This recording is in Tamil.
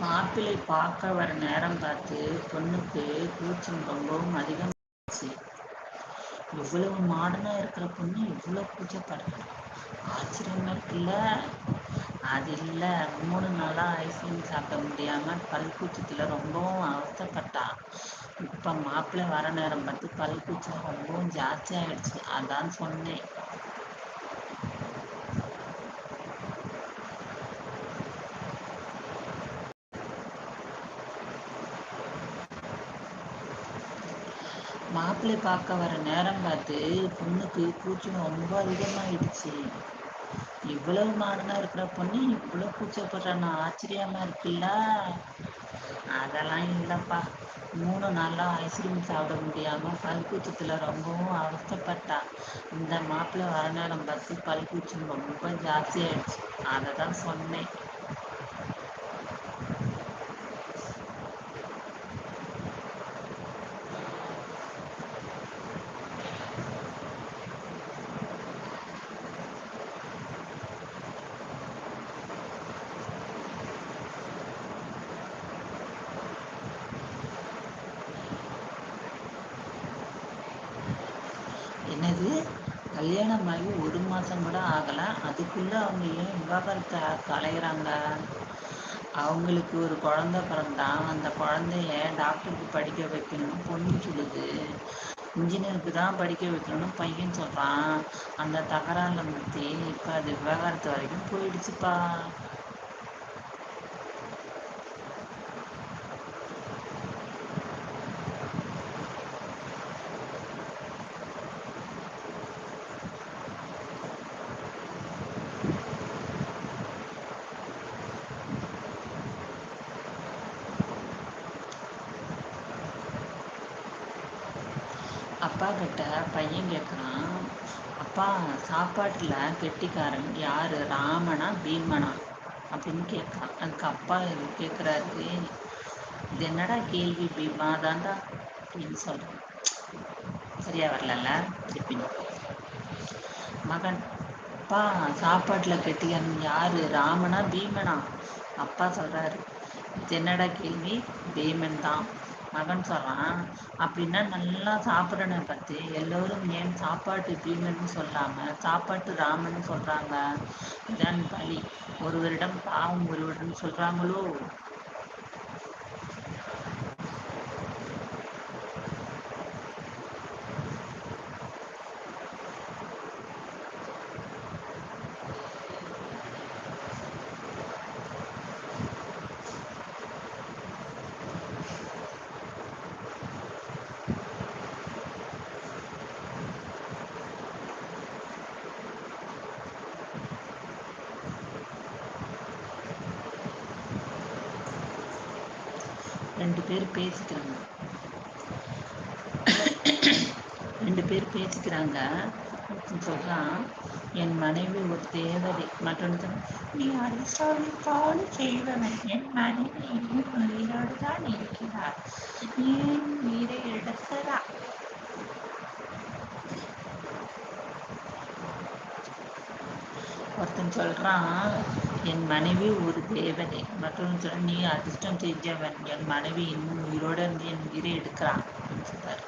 மாப்பிள்ளை பார்க்க வர நேரம் பார்த்து பொண்ணுக்கு கூச்சம் ரொம்பவும் அதிகம் இவ்வளவு மாடனா இருக்கிற பொண்ணு இவ்வளவு கூச்சப்படுறா ஆச்சரியமா இருக்குல்ல? அது இல்லை மூணு நாளாக ஐஸ்கிரீம் சாப்பிட முடியாம பல் கூச்சத்தில் ரொம்பவும் அவஸ்தப்பட்டா. இப்போ மாப்பிள்ளை வர நேரம் பார்த்து பல் கூச்சம் ரொம்பவும் ஜாஸ்தியாகிடுச்சு அதான் சொன்னேன். மாப்பிள்ளை பார்க்க வர நேரம் பார்த்து பொண்ணுக்கு கூச்சம் ரொம்ப அதிகமாகிடுச்சு இவ்வளவு மாடனா இருக்கிற பொண்ணு இவ்வளவு கூச்சப்படுறான்னு ஆச்சரியமா இருக்குல்ல? அதெல்லாம் இல்லைப்பா. மூணு நாளாக ஐஸ்கிரீம் சாப்பிட முடியாம பல்கூச்சத்தில் ரொம்பவும் அவஸ்தப்பட்டா. இந்த மாப்பிள்ளை வர நேரம் பார்த்து பல்கூச்சம் ரொம்ப ஜாஸ்தியாயிடுச்சு. அதை தான் சொன்னேன். என்னது? கல்யாணம் ஆகி ஒரு மாதம் கூட ஆகலை. அதுக்குள்ளே அவங்க ஏன் விவாகரத்தை கலையிறாங்க அவங்களுக்கு ஒரு குழந்த பிறந்தான். அந்த குழந்தைய டாக்டருக்கு படிக்க வைக்கணும்னு பொண்ணு சொல்லுது. இன்ஜினியருக்கு தான் படிக்க வைக்கணும்னு பையன் சொல்கிறான் அந்த தகராறுல முத்தி இப்போ அது விவகாரத்து வரைக்கும் போயிடுச்சுப்பா. அப்பா கிட்ட பையன் கேட்குறான் அப்பா சாப்பாட்டில் கெட்டிக்காரன் யார்? ராமனா பீமனா? அப்படின்னு கேட்குறான் அதுக்கு அப்பா கேட்குறாரு இது என்னடா கேள்வி பீமா? தாண்டா அப்படின்னு சொல்கிறேன் சரியா வரலல்ல? திருப்பி மகன் அப்பா சாப்பாட்டில் கெட்டிக்காரன் யார்? ராமனா பீமனா? அப்பா சொல்கிறாரு இது என்னடா கேள்வி? பீமன் தான். மகன் சொல்கிறான் அப்படின்னா நல்லா சாப்பிட்றனை பற்றி எல்லோரும் ஏன் சாப்பாட்டு பீமன் சொல்லாமல் சாப்பாட்டு ராமன் சொல்கிறாங்க இதான் பலி. ஒருவரிடம் பாவம் ஒருவரிடம் சொல்கிறாங்களோ ரெண்டு பேர் பேசிக்கிறாங்க. ரெண்டு பேர் பேசிக்கிறாங்க. ஒருத்தன் சொல்கிறான் என் மனைவி ஒரு தேவதை. மற்றொன்று நீ அதிர்ஷ்டாவிட்டாலும் செய்வன. என் மனைவி இன்னும் உயிரோடு தான் இருக்கிறார். ஏன் உயிரை எடுத்ததா? ஒருத்தன் சொல்கிறான் என் மனைவி ஒரு தேவதை மற்றொன்று சொன்ன நீ அதிர்ஷ்டம் செஞ்சவன். என் மனைவி இன்னும் உயிரோடு இருந்து என் உயிரை எடுக்கிறான். அப்படின்னு சொல்றாரு.